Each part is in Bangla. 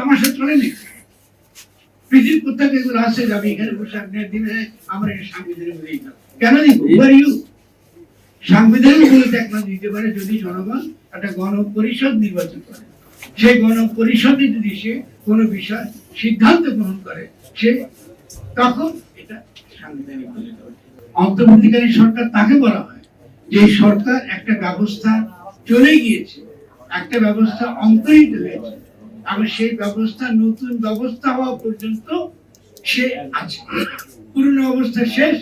তামাশা চলে নেই পৃথিবীর আসে যাবে এখানে বসে সাংবিধানিক কেন সাংবিধানিক বলতে একমাত্র দিতে পারে যদি জনগণ একটা গণ পরিষদ নির্বাচন করে। সেই গণ পরিষদে যদি সে কোনো বিষয়, সিদ্ধান্ত গ্রহণ করে, সে তখন এটা সাংবিধানিক বলে সরকার তাকে বলা হয় যে সরকার একটা ব্যবস্থা চলে গিয়েছে, একটা ব্যবস্থা অন্তরিত হয়েছে। এবং সেই ব্যবস্থা, নতুন ব্যবস্থা হওয়া পর্যন্ত সে আছে। পুরনো অবস্থা শেষ,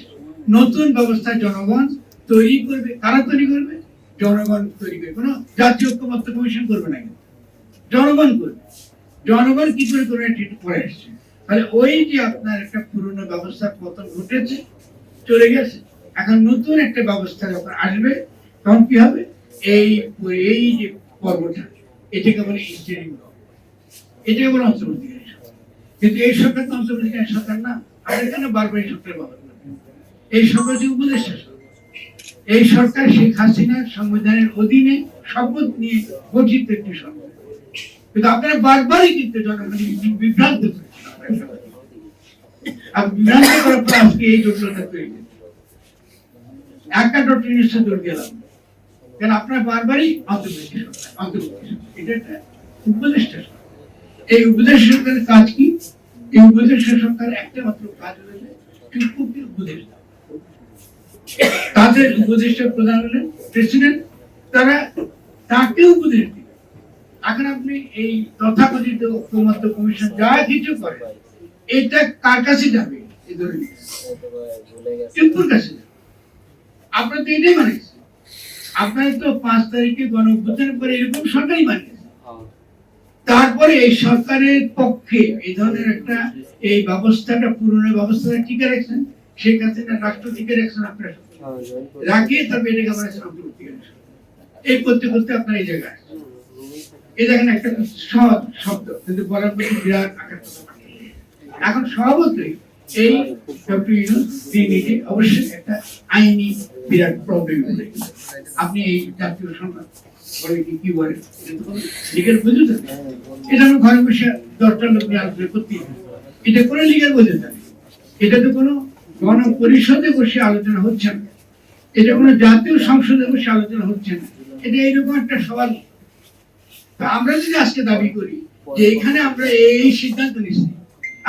নতুন ব্যবস্থা জনগণ তৈরি করবে। কারা তৈরি করবে? জনগণ তৈরি করবে। কোনো জাতীয় ঐক্যমত্য কমিশন করবে না কিন্তু। জনগণ করবে। জনগণ কি করে এটা একটু আসছে তাহলে ওই যে আপনার একটা পুরনো ব্যবস্থার পতন ঘটেছে, চলে গেছে। এখন নতুন একটা ব্যবস্থা যখন আসবে, তখন কি হবে? এই এই যে পর্বটা এটাকে বলে ইন্টারিম এটাকে বলে অন্তর্বর্তীকারী সরকার কিন্তু এই সরকার তো সরকার না। আমরা এখানে বারবার এই সরকার ব্যবহার এই সরকার উপদেষ্টা সরকার এই সরকার শেখ হাসিনার সংবিধানের অধীনে শপথ নিয়ে গঠিত একটি সরকার। কিন্তু আপনারা বারবারই কিন্তু জনগণ বিভ্রান্ত। আর বিভ্রান্ত করার পর আজকে এই জটিলতা তৈরি একটা ডক্টর নিশ্চয় দৌড় গেলাম। কেন আপনার বারবারই অন্তর্ভুক্তি সরকার সরকার। এটা একটা উপদেষ্টা সরকার। এই উপদেষ্টা সরকারের কাজ কি? এই উপদেষ্টা সরকার একটা মাত্র কাজ হচ্ছে চুক্তির উপদেশ তাদের উপদেষ্টা প্রধান হলেন প্রেসিডেন্ট। তারা তাকে উপদেশ দিবে। এখন আপনি এই তথাকথিত ঐক্যমত্য কমিশন যা কিছু করে, এটা কার কাছে যাবে? এই ধরে নিন। টিপুর কাছে আপনার তো এটাই বানিয়েছে আপনার তো পাঁচ তারিখে গণ অভ্যুত্থানের পরে এরকম সরকারই বানিয়েছে তারপরে এই সরকারের পক্ষে এই ধরনের একটা এই ব্যবস্থাটা, পুরনো ব্যবস্থাটা টিকে রাখছেন? শেখ হাসিনা রাষ্ট্র টিকে রাখছেন আপনারা? রাখিয়ে তারপরে এটাকে বানাচ্ছেন অন্তর্বর্তী এই করতে করতে আপনার এই জায়গায় এই দেখেন একটা সহজ শব্দ, কিন্তু বলার পরে বিরাট আকার। এখন স্বভাবতই এই ডক্টর ইউনুস অবশ্যই একটা আইনি বিরাট প্রবলেম আপনি এই জাতীয় সংবাদ এটা তো আমরা ঘরে বসে দশটা লোক এটা লিগের এটা তো কোনো গণ পরিষদে বসে আলোচনা হচ্ছে না। এটা কোনো জাতীয় সংসদে বসে আলোচনা হচ্ছে না। এটা এইরকম একটা তা আমরা যদি আজকে দাবি করি যে এখানে আমরা এই সিদ্ধান্ত নিচ্ছি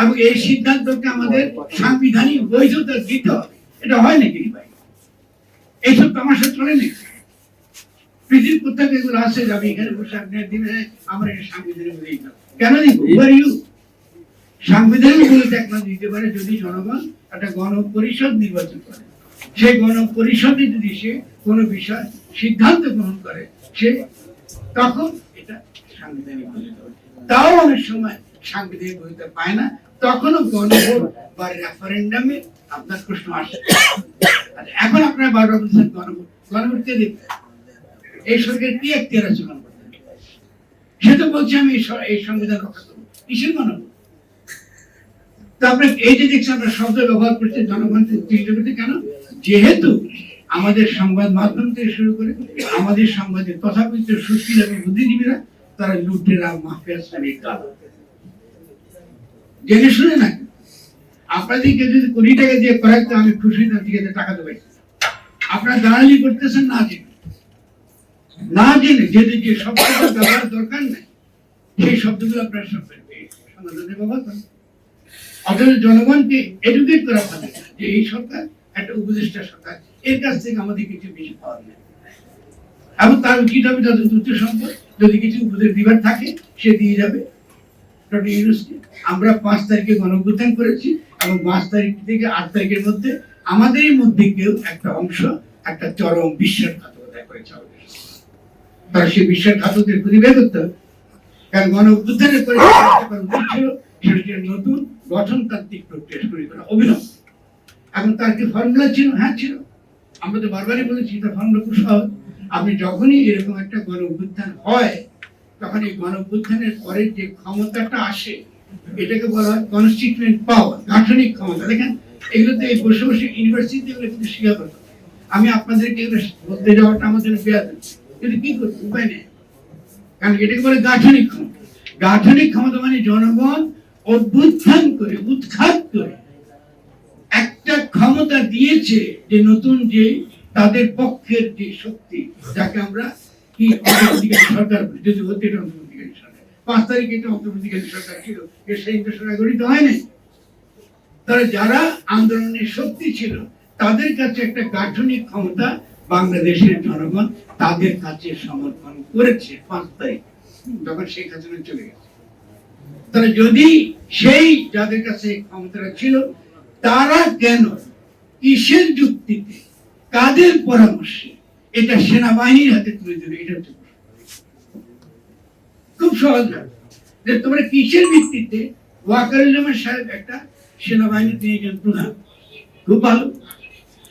এবং এই সিদ্ধান্তকে আমাদের সাংবিধানিক বৈধতা দিতে হবে, এটা হয় নাকি ভাই? এইসব তামাশা চলে নাকি? পৃথিবীর কোথাও এগুলো আসে যাবে এখানে বসে আপনি দিনে আমরা এটা সাংবিধানিক বলেই কেন দিব? সাংবিধানিক বলতে একমাত্র দিতে পারে যদি জনগণ একটা গণ পরিষদ নির্বাচন করে। সেই গণ পরিষদে যদি সে কোনো বিষয়, সিদ্ধান্ত গ্রহণ করে, সে তখন এটা সাংবিধানিক পায়। তাও অনেক সময় সাংবিধানিক বৈধতা পায় না। তখনও গণভোট বা রেফারেন্ডামে আপনার প্রশ্ন আসে। এখন আপনারা বারবার বলছেন গণভোট। গণভোট কে দিতে এই সরকার কি এখতিয়ার আছে সে তো বলছে, আমি এই সংবিধান রক্ষা করব। কিসের গণভোট তারপরে এই যে দেখছি আমরা শব্দ ব্যবহার করছি কেন? যেহেতু আমাদের সংবাদ মাধ্যম থেকে শুরু করে আমাদের সংবাদের তথাকথিত সুশীল এবং বুদ্ধিজীবীরা, তারা লুটেরা মাফিয়া শ্রেণির দল জেনে শুনে না? আপনাদেরকে যদি কোটি টাকা দিয়ে করাইতে আমি খুশি, না, ঠিক আছে, টাকা দেবে। আপনারা দালালি করতেছেন না জেনে না জেনে যেহেতু যে শব্দগুলো ব্যবহার দরকার নাই, সেই শব্দগুলো আপনারা সব সমাধানে ব্যবহার করেন। অথচ জনগণকে এডুকেট করা হবে যে এই সরকার একটা উপদেষ্টা সরকার, এর কাছ থেকে আমাদের কিছু বেশি পাওয়া যায়। এবং তার উচিত হবে যত দ্রুত সম্ভব যদি কিছু উপদেশ দিবার থাকে, সে দিয়ে যাবে। আমরা পাঁচ তারিখে গণঅভ্যুত্থান করেছি এবং পাঁচ তারিখ থেকে আট তারিখের মধ্যে আমাদেরই মধ্যে কেউ একটা অংশ, একটা চরম বিশ্বাসঘাতকতা করেছে। তারা সেই করতে হবে। কারণ গণ পরে নতুন গঠনতান্ত্রিক প্রক্রিয়া করা অভিনব এখন তার কি ফর্মুলা ছিল? হ্যাঁ ছিল। আমরা তো বারবারই বলেছি ফর্মুলা খুব সহজ। আপনি যখনই এরকম একটা গণ অভ্যুত্থান হয়, তখন এই গণ অভ্যুত্থানের পরে যে ক্ষমতাটা আসে, এটাকে বলা হয় কনস্টিটিউয়েন্ট পাওয়ার গাঠনিক ক্ষমতা। দেখেন এগুলোতে এই বসে বসে ইউনিভার্সিটি এগুলো কিন্তু শিখা করতে আমি আপনাদেরকে এগুলো বলতে যাওয়াটা আমাদের বেয়াদ গাঠনিক ক্ষমতা মানে জনগণ অভ্যুত্থান করে, উৎখাত করে। একটা ক্ষমতা দিয়েছে যে নতুন যে তাদের পক্ষের যে শক্তি, যাকে আমরা কি সরকার যদি হতে পাঁচ তারিখে এটা অন্তর্বর্তীকালীন সরকার ছিল। সেই ঘোষণা গঠিত হয় নাই। তারা যারা আন্দোলনের শক্তি ছিল, তাদের কাছে একটা গাঠনিক ক্ষমতা বাংলাদেশের জনগণ তাদের কাছে সমর্পণ করেছে পাঁচ তারিখ। যখন শেখ হাসিনা চলে গেছে। তাহলে যদি সেই যাদের কাছে এই ক্ষমতাটা ছিল, তারা কেন কিসের যুক্তিতে কাদের পরামর্শে এটা সেনাবাহিনীর হাতে তুলে দেবে এটা হচ্ছে খুব সহজ যে তোমরা কিসের ভিত্তিতে ওয়াকারুজ্জামান সাহেব একটা সেনাবাহিনী তিনি একজন প্রধান? খুব ভালো।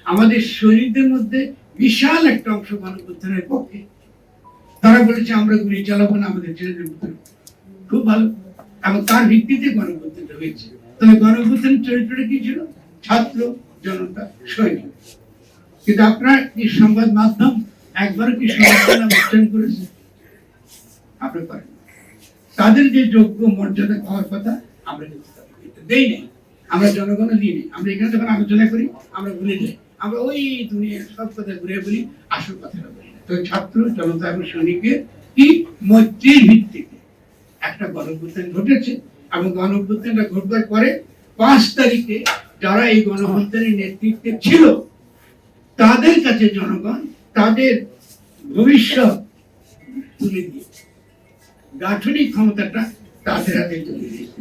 আমাদের শরীরদের মধ্যে বিশাল একটা অংশ গণপ্রত্যানের পক্ষে। তারা বলেছে, আমরা গুলি চালাবো না, আমাদের ছেলেদের ভিতরে খুব ভালো। এবং তার ভিত্তিতে গণপ্রত্যানটা হয়েছে। তবে গণপ্রত্যান চরিত্রটা কি ছিল? ছাত্র জনতা সৈনিক কিন্তু আপনার কি সংবাদ মাধ্যম একবারও কি সংবাদ উচ্চারণ করেছে? আপনি করেন তাদের যে যোগ্য মর্যাদা পাওয়ার কথা আমরা কিন্তু দেই নাই। আমরা জনগণ দিই নাই। আমরা এখানে যখন আলোচনা করি, আমরা ভুলে যাই। আমরা ওই দুনিয়ার সব কথা ঘুরে বলি, আসল কথাটা বলি। তো ছাত্র জনতা এবং সৈনিকের কি? মৈত্রীর ভিত্তিতে। একটা গণঅভ্যুত্থান ঘটেছে এবং গণঅভ্যুত্থানটা ঘটবার পরে পাঁচ তারিখে যারা এই গণঅভ্যুত্থানের নেতৃত্বে ছিল, তাদের কাছে জনগণ তাদের ভবিষ্যৎ তুলে দিয়েছে। গাঠনিক ক্ষমতাটা তাদের হাতে তুলে দিয়েছে।